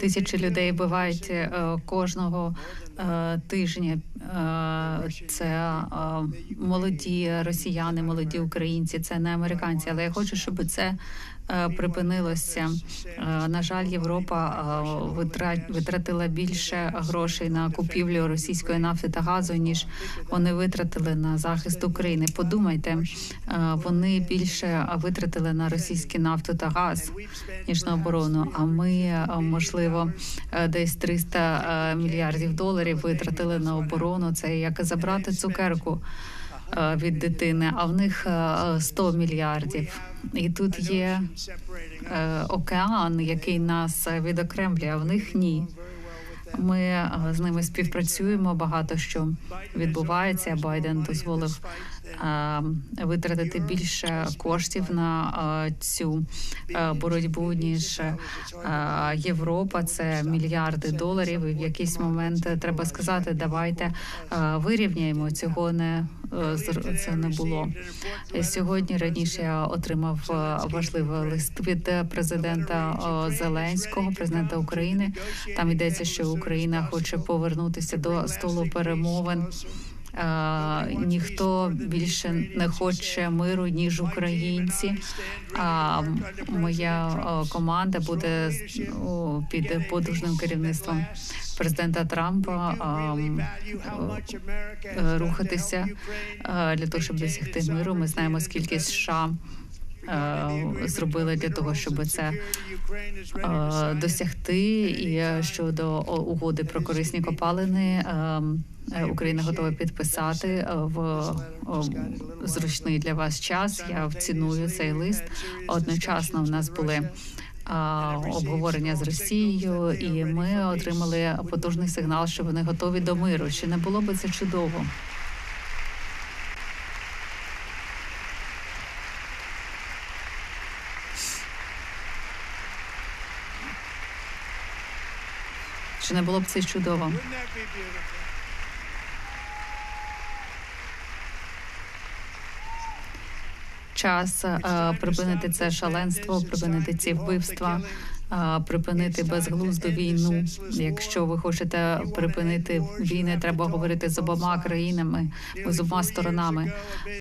Тисячі людей вбивають е, кожного е, тижня. Е, Це е, молоді росіяни, молоді українці, це не американці. Але я хочу, щоб це припинилося. На жаль, Європа витратила більше грошей на купівлю російської нафти та газу, ніж вони витратили на захист України. Подумайте, вони більше витратили на російську нафту та газ ніж на оборону. А ми можливо десь 300 е, мільярдів доларів витратили на оборону. Це як забрати цукерку е, від дитини, а в них е, 100 мільярдів. І тут є е, океан, який нас е, відокремлює, а в них ні. Ми е, з ними співпрацюємо. Багато що відбувається. Байден дозволив е, витратити більше коштів на цю боротьбу ніж Європа. Це мільярди доларів. І в якийсь момент треба сказати, давайте вирівняємо цього. Не е, це не було. Сьогодні раніше я отримав важливий лист від президента Зеленського, президента України. Там йдеться, що Україна хоче повернутися до столу перемовин. Е, ніхто більше не хоче миру ніж українці. А моя команда буде під подужним керівництвом президента Трампа е, е, рухатися для того, щоб досягти миру. Ми знаємо, скільки США зробили для того, щоб це е, досягти. І е, щодо угоди про корисні копалини. е, е, Україна готова підписати е, в зручний для вас час. Я ціную цей лист. Одночасно в нас були обговорення з Росією, і ми отримали потужний сигнал, що вони готові до миру. Чи не було би це чудово? Чи не було б це чудово? Час е, припинити це шаленство, припинити ці вбивства, е, припинити безглузду війну. Якщо ви хочете припинити війни, треба говорити з обома країнами, з обома сторонами.